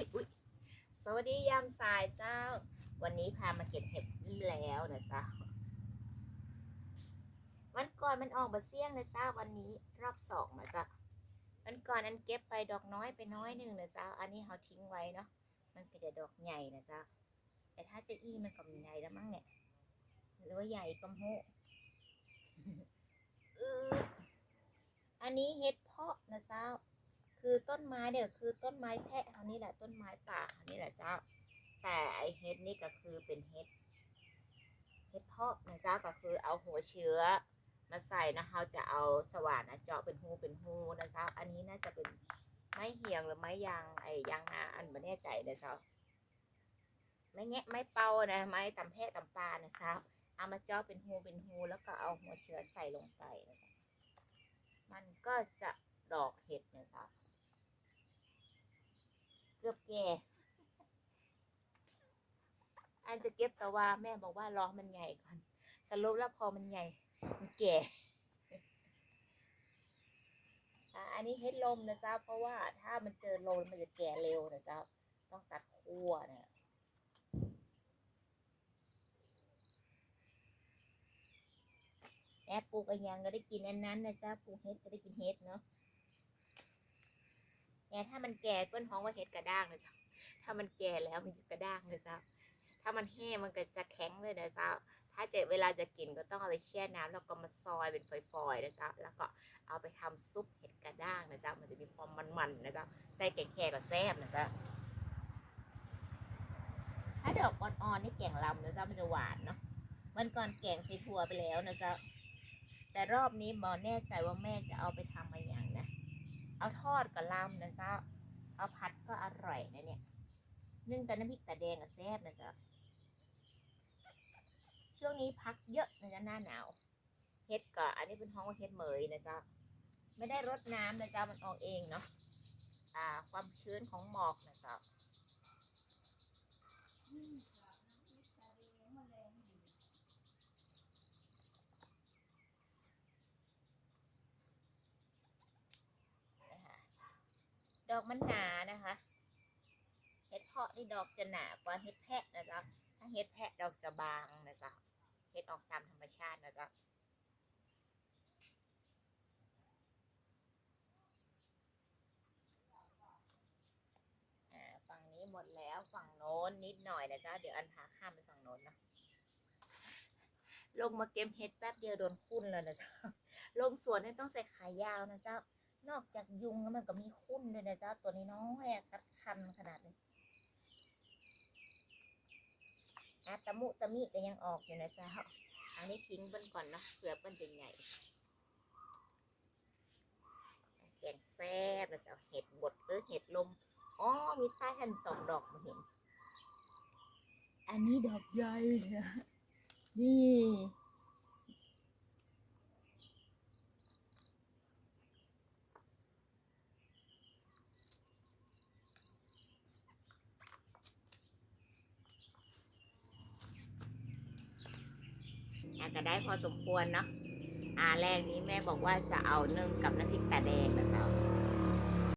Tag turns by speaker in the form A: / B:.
A: ยอุ้ยสวัสดียามสายเจ้า วันนี้พามาเก็บเห็ดแล้วนะเจ้าวันก่อนมันออกมาเสี่ยงนะเจ้าวันนี้รอบสองมาจ้ะวันก่อนอันเก็บไปดอกน้อยไปน้อยหนึ่งนะเจ้าอันนี้เขาทิ้งไว้เนาะมันก็จะดอกใหญ่นะเจ้าแต่ถ้าจะอี้มันก็มีใหญ่แล้วมั้งเนี่ยหรือว่าใหญ่ก็โมอืออันนี้เห็ดเพาะนะเจ้า คือต้นไม้เดี๋ยวคือต้นไม้แพะเขานี่แหละต้นไม้ป่าเขานี่แหละเจ้า แต่ไอเห็ดนี่ก็คือเป็นเห็ดเห็ดเพาะนะเจ้าก็คือเอาหัวเชื้อมาใส่นะเขาจะเอาสว่านนะเจาะเป็นหูเป็นหูนะเจ้าอันนี้น่าจะเป็นไม้เหียงหรือไม้ยางไอยางนาอันไม่แน่ใจนะเจ้าไม้แงะไม้เป่านะไม้ตำแพะตำปลานะเจ้าเอามาเจาะเป็นหูเป็นหูแล้วก็เอาหัวเชื้อใส่ลงไปนะมันก็จะดอกเห็ดนะเจ้า เกือบแก่อันจะเก็บแต่ว่าแม่บอกว่ารอมันใหญ่ก่อน สรุปแล้วพอมันใหญ่ มันแก่อันนี้เฮ็ดลมนะจ๊ะเพราะว่าถ้ามันเจอลมมันจะแก่เร็วนะจ๊ะต้องตัดขั้วเนะแอบปลูกอะไรยังก็ได้กินอันนั้นนะจ๊ะปลูกเฮ็ดก็ได้กินเฮ็ดเนาะ แต่ถ้ามันแก่ต้นหอมว่าเห็ดกระด้างนะจ๊ะถ้ามันแก่แล้วมันจะกระด้างนะจ๊ะถ้ามันแห้งมันก็จะแข็งเลยนะจ๊ะถ้าเจเวลาจะกินก็ต้องเอาไปแช่น้ำแล้วก็มาซอยเป็นฝอยๆนะจ๊ะแล้วก็เอาไปทำซุปเห็ดกระด้างนะจ๊ะมันจะมีความมันๆนะจ๊ะใส่แกงแค่ก็แซ่บนะจ๊ะถ้าดอกอ่อนๆนี่แกงลำนะจ๊ะมันจะหวานเนาะมันก่อนแกงใส่ถั่วไปแล้วนะจ๊ะแต่รอบนี้บอแน่ใจว่าแม่จะเอาไปทำอะไรอย่างนะ เอาทอดกับลำนะจ๊ะเอาผัดก็อร่อยนะเนี่ยนึ่งกับน้ำพริกตาแดงกับแซ่บนะจ๊ะช่วงนี้พักเยอะนะจ๊ะหน้าหนาวเฮ็ดก็อันนี้เป็นท้องว่าเฮ็ดเหมยนะจ๊ะไม่ได้รดน้ำนะจ๊ะมันออกเองเนาะอ่า ความชื้นของหมอกนะจ๊ะนะคะ ดอกมันหนานะคะเห็ดเพาะนี่ดอกจะหนากว่าเห็ดแพะนะจ๊ะถ้าเห็ดแพะดอกจะบางนะจ๊ะเห็ดออกตามธรรมชาตินะจ๊ะอ่าฝั่งนี้หมดแล้วฝั่งโน้นนิดหน่อยนะจ๊ะเดี๋ยวอันพาข้ามไปฝั่งโน้นนะลงมาเก็บเห็ดแป๊บเดียวโดนคุ้นแล้วนะจ๊ะลงสวนนี่ต้องใส่ขายาวนะจ๊ะ นอกจากยุงแล้วมันก็มีคุ้นด้วยนะจ๊ะตัวนี้น้อยอะคัดคันขนาดนี้อะตะมุตะมิก็ยังออกอยู่นะจ๊ะอันนี้ทิ้งเปิ้นก่อนนะเผื่อเปิ้นจะใหญ่แกงแซ่บนะจ๊ะเห็ดบดหรือเห็ดลมอ๋อมีใต้แผ่นสองดอกมาเห็น อันนี้ดอกใหญ่นี่ ก็ได้พอสมควรเนาะอ่าแรกนี้แม่บอกว่าจะเอานึ่งกับน้ำพริกตาแดงนะเจ้า